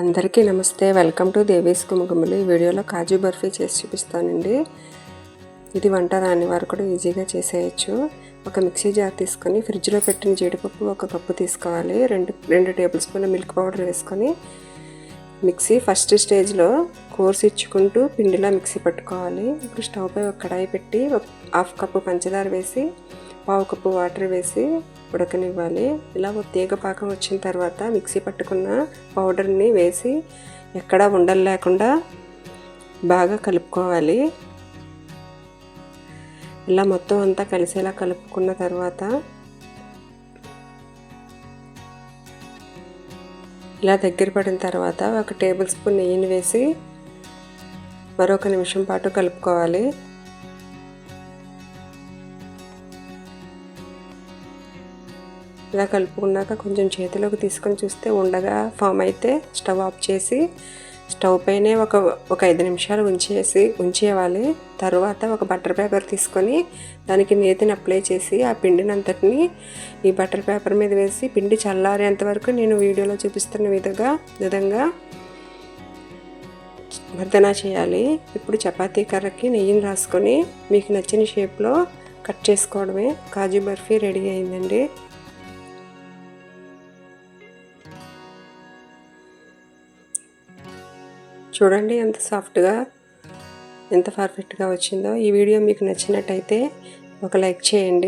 అందరికీ నమస్తే. Welcome to Devi's కుమకుమలు ఈ వీడియోలో కాజు బర్ఫీ చేసి చూపిస్తానండి. ఇది వంట రాని వారు కూడా ఈజీగా చేసేయచ్చు. ఒక మిక్సీ జార్ తీసుకొని ఫ్రిడ్జ్లో పెట్టిన జీడిపప్పు ఒక కప్పు తీసుకోవాలి. రెండు రెండు టేబుల్ స్పూన్ల మిల్క్ పౌడర్ వేసుకొని మిక్సీ ఫస్ట్ స్టేజ్లో కోర్స్ ఇచ్చుకుంటూ పిండిలా మిక్సీ పట్టుకోవాలి. ఇప్పుడు స్టవ్ పై ఒక కడాయి పెట్టి హాఫ్ కప్పు పంచదార వేసి పావు కప్పు వాటర్ వేసి ఉడకనివ్వాలి. ఇలా తీగ పాకం వచ్చిన తర్వాత మిక్సీ పట్టుకున్న పౌడర్ని వేసి ఎక్కడా ఉండలు లేకుండా బాగా కలుపుకోవాలి. ఇలా మొత్తం అంతా కలిసేలా కలుపుకున్న తర్వాత ఇలా దగ్గర పడిన తర్వాత ఒక టేబుల్ స్పూన్ నెయ్యిని వేసి మరొక నిమిషం పాటు కలుపుకోవాలి. ఇలా కలుపుకున్నాక కొంచెం చేతిలోకి తీసుకొని చూస్తే ఉండగా ఫామ్ అయితే స్టవ్ ఆఫ్ చేసి స్టవ్ పైనే ఒక ఒక ఐదు నిమిషాలు ఉంచేసి ఉంచేవాలి తర్వాత ఒక బటర్ పేపర్ తీసుకొని దానికి నేతిని అప్లై చేసి ఆ పిండిని అంతటిని ఈ బటర్ పేపర్ మీద వేసి పిండి చల్లారేంత వరకు నేను వీడియోలో చూపిస్తున్న విధంగా విధంగా మర్దనా చేయాలి. ఇప్పుడు చపాతీ కర్రకి నెయ్యిని రాసుకొని మీకు నచ్చిన షేప్లో కట్ చేసుకోవడమే. కాజు బర్ఫీ రెడీ అయిందండి. చూడండి ఎంత సాఫ్ట్గా ఎంత పర్ఫెక్ట్గా వచ్చిందో. ఈ వీడియో మీకు నచ్చినట్టయితే ఒక లైక్ చేయండి.